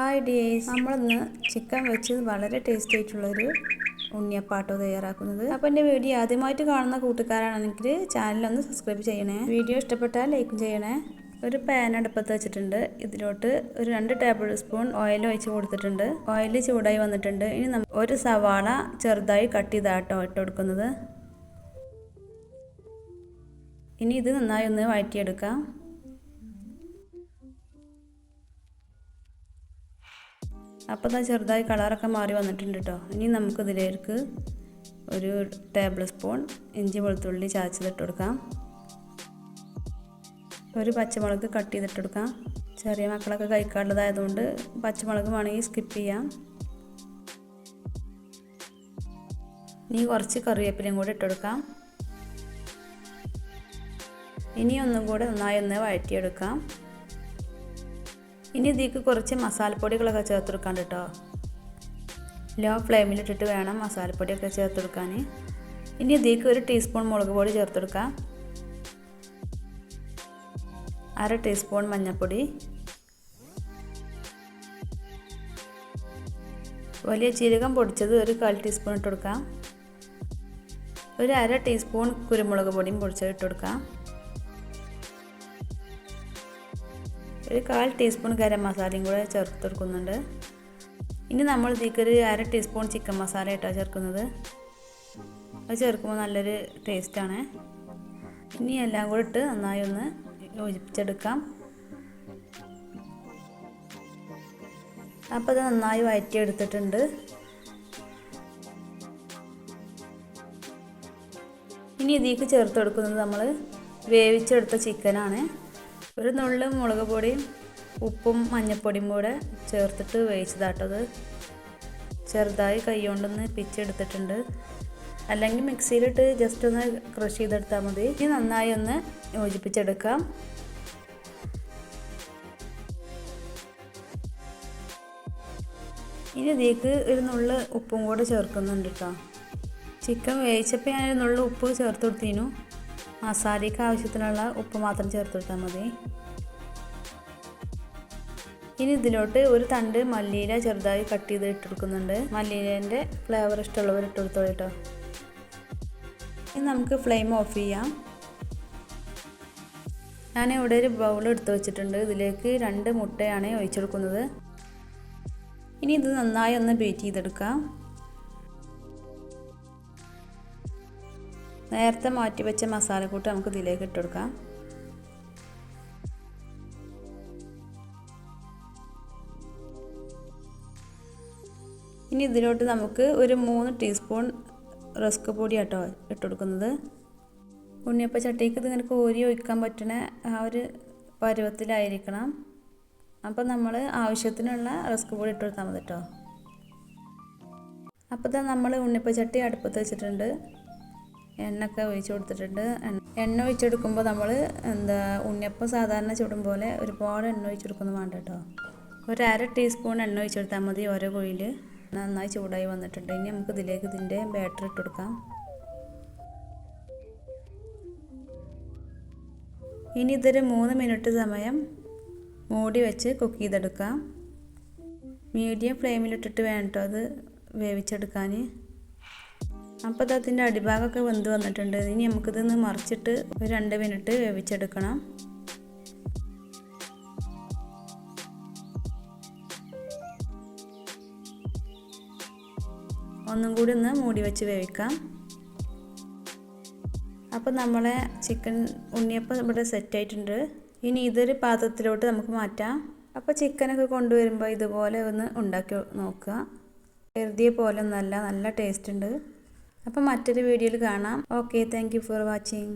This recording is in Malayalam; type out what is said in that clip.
ഹായ് ഡിയേഴ്സ് നമ്മളിന്ന് ചിക്കൻ വെച്ച് വളരെ ടേസ്റ്റി ആയിട്ടുള്ളൊരു ഉണ്ണിയപ്പാട്ടോ തയ്യാറാക്കുന്നത്. അപ്പോൾ എന്റെ വീഡിയോ ആദ്യമായിട്ട് കാണുന്ന കൂട്ടുകാരാണെങ്കിൽ ചാനലൊന്ന് സബ്സ്ക്രൈബ് ചെയ്യണേ. വീഡിയോ ഇഷ്ടപ്പെട്ടാൽ ലൈക്ക് ചെയ്യണേ. ഒരു പാൻ അടുപ്പത്ത് വെച്ചിട്ടുണ്ട്. ഇതിലോട്ട് ഒരു രണ്ട് ടേബിൾ സ്പൂൺ ഓയിൽ ഒഴിച്ച് കൊടുത്തിട്ടുണ്ട്. ഓയിൽ ചൂടായി വന്നിട്ടുണ്ട്. ഇനി നമ്മൾ ഒരു സവാള ചെറുതായി കട്ട് ചെയ്താട്ടോ ഇട്ട് കൊടുക്കുന്നത്. ഇനി ഇത് നന്നായി ഒന്ന് വഴറ്റിയെടുക്കാം. അപ്പോൾ ഇതാ ചെറുതായി കളറൊക്കെ മാറി വന്നിട്ടുണ്ട് കേട്ടോ ഇനി നമുക്കിതിലേക്ക് ഒരു ടേബിൾ സ്പൂൺ ഇഞ്ചി വെളുത്തുള്ളി ചാച്ചതിട്ട് കൊടുക്കാം ഒരു പച്ചമുളക് കട്ട് ചെയ്തിട്ട് കൊടുക്കാം ചെറിയ മക്കളൊക്കെ കഴിക്കാനുള്ളതായതുകൊണ്ട് പച്ചമുളക് വേണമെങ്കിൽ സ്കിപ്പ് ചെയ്യാം. ഇനി കുറച്ച് കറിവേപ്പിലയും കൂടി ഇട്ട് കൊടുക്കാം ഇനി ഒന്നും കൂടെ നന്നായി ഒന്ന് വഴറ്റിയെടുക്കാം. ഇനി ഇതിലേക്ക് കുറച്ച് മസാലപ്പൊടികളൊക്കെ ചേർത്ത് കൊടുക്കാൻ കേട്ടോ. ലോ ഫ്ലെയിമിലിട്ടിട്ട് വേണം മസാലപ്പൊടിയൊക്കെ ചേർത്ത് കൊടുക്കാൻ ഇനി ഇതിലേക്ക് ഒരു ടീസ്പൂൺ മുളക് പൊടി ചേർത്ത് കൊടുക്കാം അര ടീസ്പൂൺ മഞ്ഞൾപ്പൊടി. വലിയ ജീരകം പൊടിച്ചത് ഒരു കാൽ ടീസ്പൂൺ ഇട്ട് കൊടുക്കാം. ഒരു അര ടീസ്പൂൺ കുരുമുളക് പൊടിയും പൊടിച്ചത് ഇട്ട് കൊടുക്കാം. ഒരു കാൽ ടീസ്പൂൺ ഗരം മസാലയും കൂടെ ചേർത്ത് കൊടുക്കുന്നുണ്ട് ഇനി നമ്മൾ ഇതിലേക്ക് ഒരു അര ടീസ്പൂൺ ചിക്കൻ മസാല ഇട്ടാണ് ചേർക്കുന്നത്. അത് ചേർക്കുമ്പോൾ നല്ലൊരു ടേസ്റ്റാണ് ഇനി എല്ലാം കൂടെ ഇട്ട് നന്നായി ഒന്ന് യോജിപ്പിച്ചെടുക്കാം. അപ്പോൾ അത് നന്നായി വഴറ്റിയെടുത്തിട്ടുണ്ട് ഇനി ഇതിലേക്ക് ചേർത്ത് കൊടുക്കുന്നത് നമ്മൾ വേവിച്ചെടുത്ത ചിക്കനാണ് ഒരു നുള്ളു മുളക് പൊടിയും ഉപ്പും മഞ്ഞൾപ്പൊടിയും കൂടെ ചേർത്തിട്ട് വേവിച്ചതാട്ടത് ചെറുതായി കൈ കൊണ്ടൊന്ന് പിച്ചെടുത്തിട്ടുണ്ട്. അല്ലെങ്കിൽ മിക്സിയിലിട്ട് ജസ്റ്റ് ഒന്ന് ക്രഷ് ചെയ്തെടുത്താൽ മതി. ഇനി നന്നായി ഒന്ന് യോജിപ്പിച്ചെടുക്കാം. ഇനി ഇതിലേക്ക് ഒരു നുള്ളു ഉപ്പും കൂടെ ചേർക്കുന്നുണ്ട് കേട്ടോ ചിക്കൻ വേവിച്ചപ്പോൾ ഞാൻ ഒരു നുള്ളു ഉപ്പ് ചേർത്ത് കൊടുത്തിനു മസാലയ്ക്ക് ആവശ്യത്തിനുള്ള ഉപ്പ് മാത്രം ചേർത്ത് കൊടുത്താൽ മതി. ഇനി ഇതിലോട്ട് ഒരു തണ്ട് മല്ലിയില ചെറുതായി കട്ട് ചെയ്ത് ഇട്ട് കൊടുക്കുന്നുണ്ട് മല്ലിയിലേന്റെ ഫ്ലേവർ ഇഷ്ടമുള്ളവർ ഇട്ട് കേട്ടോ ഇനി നമുക്ക് ഫ്ലെയിം ഓഫ് ചെയ്യാം. ഞാൻ ഇവിടെ ഒരു ബൗൾ എടുത്ത് വെച്ചിട്ടുണ്ട്. ഇതിലേക്ക് രണ്ട് മുട്ടയാണ് ഒഴിച്ചെടുക്കുന്നത് ഇനി ഇത് നന്നായി ഒന്ന് ബീറ്റ് ചെയ്തെടുക്കാം. നേരത്തെ മാറ്റി വെച്ച മസാലക്കൂട്ട് നമുക്ക് ഇതിലേക്ക് ഇട്ട് കൊടുക്കാം. ഇനി ഇതിലോട്ട് നമുക്ക് ഒരു മൂന്ന് ടീസ്പൂൺ റസ്ക് പൊടി കേട്ടോ ഇട്ട് കൊടുക്കുന്നത്. ഉണ്ണിയപ്പ ചട്ടിക്ക് ഇതിങ്ങനെ ഒഴിക്കാൻ പറ്റുന്ന ആ ഒരു പരുവത്തിലായിരിക്കണം. അപ്പോൾ നമ്മൾ ആവശ്യത്തിനുള്ള റസ്ക് പൊടി ഇട്ട് കൊടുത്താൽ മതി കേട്ടോ അപ്പോൾ നമ്മൾ ഉണ്ണിപ്പച്ചട്ടി ചട്ടി അടുപ്പത്ത് വെച്ചിട്ടുണ്ട്. എണ്ണയൊക്കെ ഒഴിച്ച് കൊടുത്തിട്ടുണ്ട്. എണ്ണ ഒഴിച്ചെടുക്കുമ്പോൾ നമ്മൾ എന്താ ഉണ്ണിയപ്പം സാധാരണ ചുടും പോലെ ഒരുപാട് എണ്ണ ഒഴിച്ചെടുക്കുന്നു വേണ്ട കേട്ടോ. ഒരു അര ടീസ്പൂൺ എണ്ണ ഒഴിച്ചെടുത്താൽ മതി ഓരോ കുഴിയിൽ നന്നായി ചൂടായി വന്നിട്ടുണ്ട്. ഇനി നമുക്ക് ഇതിലേക്ക് ഇതിന്റെ ബാറ്റർ ഇട്ട് കൊടുക്കാം. ഇനി ഇതൊരു മൂന്ന് മിനിറ്റ് സമയം മൂടി വെച്ച് കുക്ക് ചെയ്തെടുക്കാം. മീഡിയം ഫ്ലെയിമിലിട്ടിട്ട് വേണം അത് വേവിച്ചെടുക്കാൻ അപ്പോൾ അത് അതിന്റെ അടിഭാഗമൊക്കെ വെന്ത് വന്നിട്ടുണ്ട്. ഇനി നമുക്കിതൊന്ന് മറിച്ചിട്ട് ഒരു രണ്ട് മിനിറ്റ് വേവിച്ചെടുക്കണം. ഒന്നും കൂടി ഒന്ന് മൂടി വെച്ച് വേവിക്കാം. അപ്പോൾ നമ്മളെ ചിക്കൻ ഉണ്ണിയപ്പം ഇവിടെ സെറ്റ് ആയിട്ടുണ്ട്. ഇനി ഇതൊരു പാത്രത്തിലോട്ട് നമുക്ക് മാറ്റാം. അപ്പോൾ ചിക്കനൊക്കെ കൊണ്ടുവരുമ്പോൾ ഇതുപോലെ ഒന്ന് ഉണ്ടാക്കി നോക്കുക. കരുതിയ പോലെ ഒന്നല്ല നല്ല ടേസ്റ്റ് ഉണ്ട്. അപ്പോൾ മറ്റൊരു വീഡിയോയിൽ കാണാം. Okay thank for watching